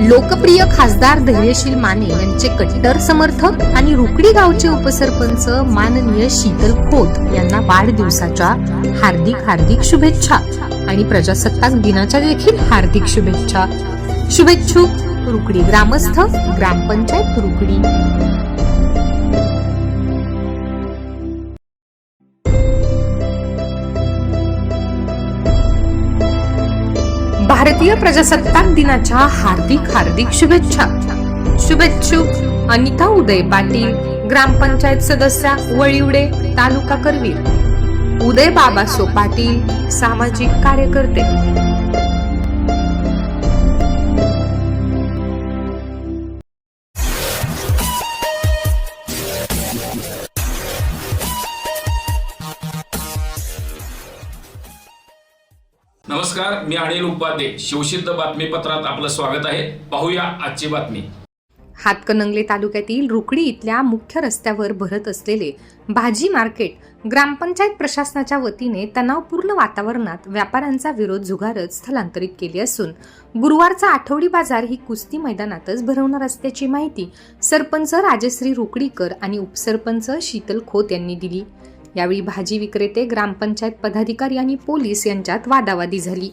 लोकप्रिय खासदार धैर्यशील माने यांचे कट्टर समर्थक आणि रुकडी गावचे उपसरपंच माननीय शीतल खोत यांना वाढदिवसाच्या हार्दिक हार्दिक शुभेच्छा आणि प्रजासत्ताक दिनाच्या देखील हार्दिक शुभेच्छा. शुभेच्छुक रुकडी ग्रामस्थ ग्रामपंचायत रुकडी. भारतीय प्रजासत्ताक दिनाच्या हार्दिक हार्दिक शुभेच्छा. शुभेच्छुक अनिता उदय पाटील ग्रामपंचायत सदस्या वळिवडे तालुका करवीर. उदय बाबासो पाटील सामाजिक कार्यकर्ते. नमस्कार मी अनिल उपाध्ये. शिवसिद्ध बातमीपत्रात आपलं स्वागत आहे. पाहूया आजची बातमी. हातकणंगले तालुक्यातील रुकडी इथल्या मुख्य रस्त्यावर भरत असलेले भाजी मार्केट ग्रामपंचायत प्रशासनाच्या वतीने तणावपूर्ण वातावरणात व्यापाऱ्यांचा विरोध झुगारत स्थलांतरित केली असून गुरुवारचा आठवडी बाजार ही कुस्ती मैदानातच भरवणार असल्याची माहिती सरपंच राजश्री रुकडीकर आणि उपसरपंच शीतल खोत यांनी दिली. यावेळी भाजी विक्रेते ग्रामपंचायत पदाधिकारी आणि पोलीस यांच्यात वादावादी झाली.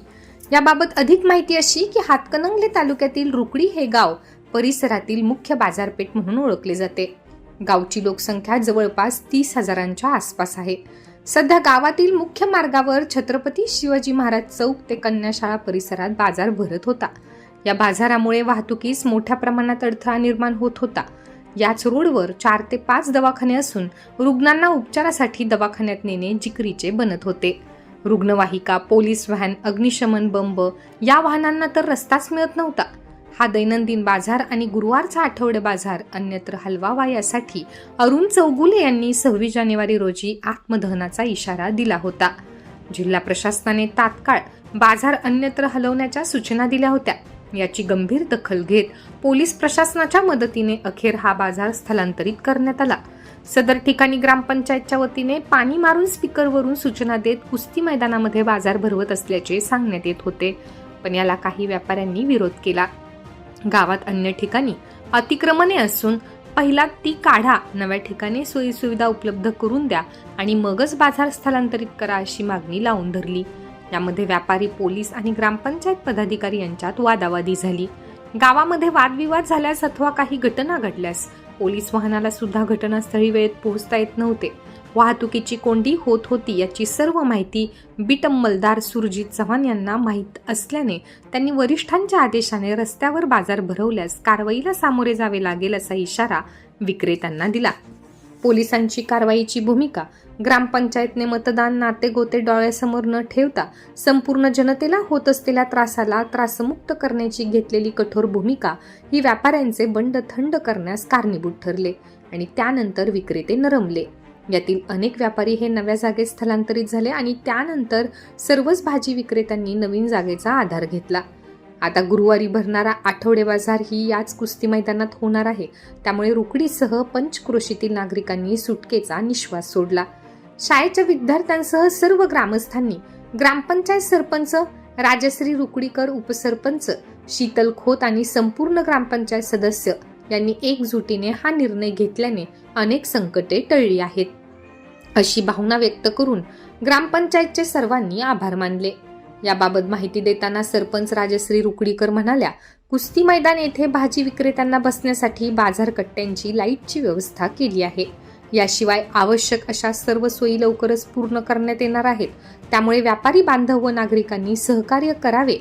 याबाबत अधिक माहिती अशी की हातकणंगले तालुक्यातील रुकडी हे गाव परिसरातील मुख्य बाजारपेठ म्हणून ओळखले जाते. गावची लोकसंख्या जवळपास तीस हजारांच्या आसपास आहे. सध्या गावातील मुख्य मार्गावर छत्रपती शिवाजी महाराज चौक ते कन्याशाळा परिसरात बाजार भरत होता. या बाजारामुळे वाहतुकीस मोठ्या प्रमाणात अडथळा निर्माण होत होता. याच रोडवर चार ते पाच दवाखाने असून रुग्णांना उपचारासाठी दवाखान्यात नेणे जिकरीचे बनत होते. रुग्णवाहिका पोलीस व्हॅन अग्निशमन बंब या वाहनांना तर रस्ताच मिळत नव्हता. हा दैनंदिन बाजार आणि गुरुवारचा आठवडे बाजार अन्यत्र हलवावा यासाठी अरुण चौगुले यांनी सव्वीस जानेवारी रोजी आत्मदहनाचा इशारा दिला होता. जिल्हा प्रशासनाने तात्काळ बाजार अन्यत्र हलवण्याच्या सूचना दिल्या होत्या. याची गंभीर दखल घेत पोलीस प्रशासनाच्या मदतीने अखेर हा बाजार स्थलांतरित करण्यात आला. सदर ठिकाणी ग्रामपंचायतच्या वतीने पाणी मारून स्पीकरवरून सूचना देत कुस्ती मैदानामध्ये बाजार भरवत असल्याचे सांगण्यात येत होते. पण याला काही व्यापाऱ्यांनी विरोध केला. गावात अन्य ठिकाणी अतिक्रमणे असून पहिला ती काढा नव्या ठिकाणी सोयीसुविधा उपलब्ध करून द्या आणि मगच बाजार स्थलांतरित करा अशी मागणी लावून धरली. यामध्ये व्यापारी पोलीस आणि ग्रामपंचायत पदाधिकारी यांच्यात वादावादी झाली. गावामध्ये वादविवाद झाल्यास अथवा काही घटना घडल्यास पोलीस वाहनाला सुद्धा घटनास्थळी वेळेत पोहोचता येत नव्हते. वाहतुकीची कोंडी होत होती याची सर्व माहिती बीट अंमलदार सुरजित चव्हाण यांना माहीत असल्याने त्यांनी वरिष्ठांच्या आदेशाने रस्त्यावर बाजार भरवल्यास कारवाईला सामोरे जावे लागेल असा इशारा विक्रेत्यांना दिला. पोलिसांची कारवाईची भूमिका. ग्रामपंचायतने मतदान नाते गोते डोळ्यासमोर न ठेवता संपूर्ण जनतेला होत असलेल्या त्रासाला त्रासमुक्त करण्याची घेतलेली कठोर भूमिका ही व्यापाऱ्यांचे बंड थंड करण्यास कारणीभूत ठरले आणि त्यानंतर विक्रेते नरमले. यातील अनेक व्यापारी हे नव्या जागेत स्थलांतरित झाले आणि त्यानंतर सर्वच भाजी विक्रेत्यांनी नवीन जागेचा आधार घेतला. आता गुरुवारी भरणारा आठवडे बाजार ही याच कुस्ती मैदानात होणार आहे. त्यामुळे रुकडीसह पंचक्रोशीतील नागरिकांनी सुटकेचा निश्वास सोडला. शाळेच्या विद्यार्थ्यांसह सर्व ग्रामस्थांनी ग्रामपंचायत सरपंच राजश्री रुकडीकर उपसरपंच शीतल खोत आणि संपूर्ण ग्रामपंचायत सदस्य यांनी एकजुटीने हा निर्णय घेतल्याने अनेक संकटे टळली आहेत. अशी भावना व्यक्त करून ग्रामपंचायतचे सर्वांनी आभार मानले. याबाबत माहिती देताना सरपंच राजश्री रुकडीकर म्हणाल्या कुस्ती मैदान येथे भाजी विक्रेत्यांना बसण्यासाठी बाजारकट्ट्यांची लाईटची व्यवस्था केली आहे. याशिवाय आवश्यक अशा सर्व सोयी लवकरच पूर्ण करण्यात येणार आहेत. त्यामुळे व्यापारी बांधव व नागरिकांनी सहकार्य करावे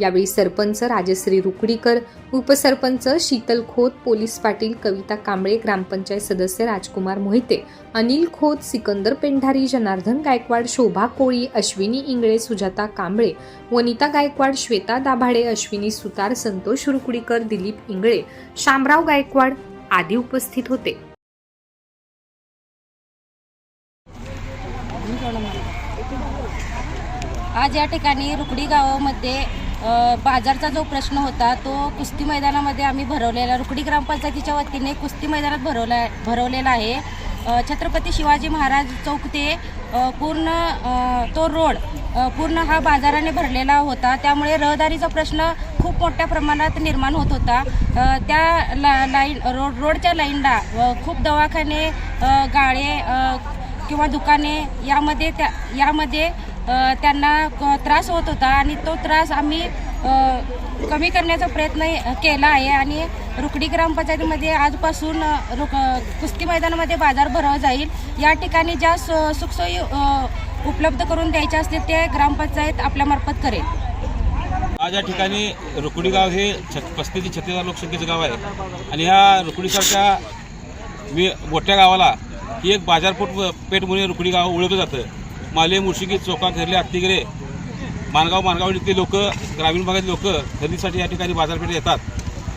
यावेळी सरपंच राजश्री रुकडीकर उपसरपंच शीतल खोत पोलीस पाटील कविता कांबळे ग्रामपंचायत सदस्य राजकुमार मोहिते अनिल खोत सिकंदर पेंढारी जनार्दन गायकवाड शोभा कोळी अश्विनी इंगळे सुजाता कांबळे वनिता गायकवाड श्वेता दाभाडे अश्विनी सुतार संतोष रुकडीकर दिलीप इंगळे शामराव गायकवाड आदी उपस्थित होते. आज या ठिकाणी रुकडी गावामध्ये बाजारचा जो प्रश्न होता तो कुस्ती मैदानामध्ये आम्ही भरवलेला रुकडी ग्रामपंचायतीच्या वतीने कुस्ती मैदानात भरवला भरवलेला आहे. छत्रपती शिवाजी महाराज चौक ते पूर्ण तो रोड पूर्ण हा बाजाराने भरलेला होता. त्यामुळे रहदारीचा प्रश्न खूप मोठ्या प्रमाणात निर्माण होत होता. त्या ला लाईन रोड रोडच्या लाईनला खूप दवाखाने गाळे किंवा दुकाने यामध्ये त्या यामध्ये त्यांना क- त्रास होत होता आणि तो त्रास आम्ही कमी करण्याचा प्रयत्न केला आहे. आणि रुकडी ग्रामपंचायतीमध्ये आजपासून रुक कुस्ती मैदानामध्ये बाजार भरवला जाईल. या ठिकाणी ज्या सु- सुखसोयी उपलब्ध करून द्यायच्या असतील ते ग्रामपंचायत आपल्यामार्फत करेल. आज या ठिकाणी रुकडी गाव हे छत पस्तीस ते छत्तीस हजार लोकसंख्येचं गाव आहे. आणि ह्या रुकडीसारख्या मी मोठ्या गावाला ही एक बाजारपोट पेठ म्हणून रुकडी गाव ओळखलं जातं. माले मुर्शिगी चोका घरले हत्तीगिरे मानगाव मानगाव इथले लोक ग्रामीण भागातले लोक खरेदीसाठी या ठिकाणी बाजारपेठ येतात.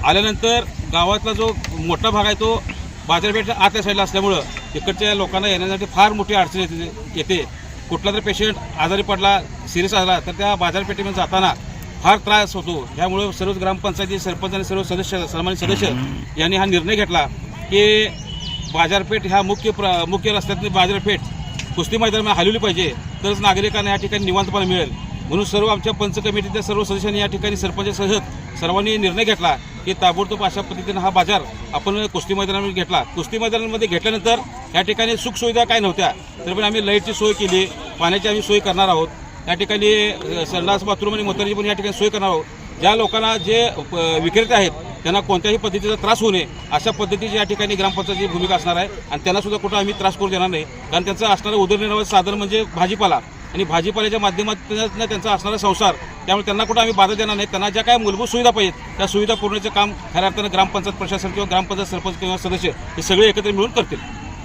आल्यानंतर गावातला जो मोठा भाग आहे तो बाजारपेठच्या आतल्या साईडला असल्यामुळं इकडच्या लोकांना येण्यासाठी फार मोठी अडचण येते येते. कुठला तरी पेशंट आजारी पडला सिरियस आला तर त्या बाजारपेठेमध्ये जाताना फार त्रास होतो. ह्यामुळे सर्व ग्रामपंचायती सरपंच आणि सर्व सदस्य सन्मानित सदस्य यांनी हा निर्णय घेतला की बाजारपेठ ह्या मुख्य प्र मुख्य रस्त्यातली बाजारपेठ कुस्ती मैदानामध्ये हलवली पाहिजे तरच नागरिकांना या ठिकाणी निवांतपणा मिळेल. म्हणून सर्व आमच्या पंच कमिटीच्या सर्व सदस्यांनी या ठिकाणी सरपंच सहित सर्वांनी निर्णय घेतला की ताबडतोब अशा पद्धतीनं हा बाजार आपण कुस्ती मैदानामध्ये घेतला. कुस्ती मैदानामध्ये घेतल्यानंतर या ठिकाणी सुखसुविधा काय नव्हत्या तर पण आम्ही लाईटची सोय केली पाण्याची आम्ही सोय करणार आहोत. या ठिकाणी संडास बाथरूम आणि मोतारीची पण या ठिकाणी सोय करणार आहोत. ज्या लोकांना जे विक्रेते आहेत त्यांना कोणत्याही पद्धतीचा त्रास होऊ नये. अशा पद्धतीची या ठिकाणी ग्रामपंचायतीची भूमिका असणार आहे आणि त्यांना सुद्धा कुठं आम्ही त्रास करू देणार नाही. कारण त्यांचं असणारं उदरनिर्वाह साधन म्हणजे भाजीपाला. आणि भाजीपाल्याच्या माध्यमातून त्यांचा असणारा संसार. त्यामुळे त्यांना कुठं आम्ही बाधा देणार नाही. त्यांना ज्या काय मूलभूत सुविधा पाहिजेत त्या सुविधा पुरवण्याचं काम खऱ्या अर्थानं ग्रामपंचायत प्रशासन किंवा ग्रामपंचायत सरपंच किंवा सदस्य हे सगळे एकत्र मिळून करतील.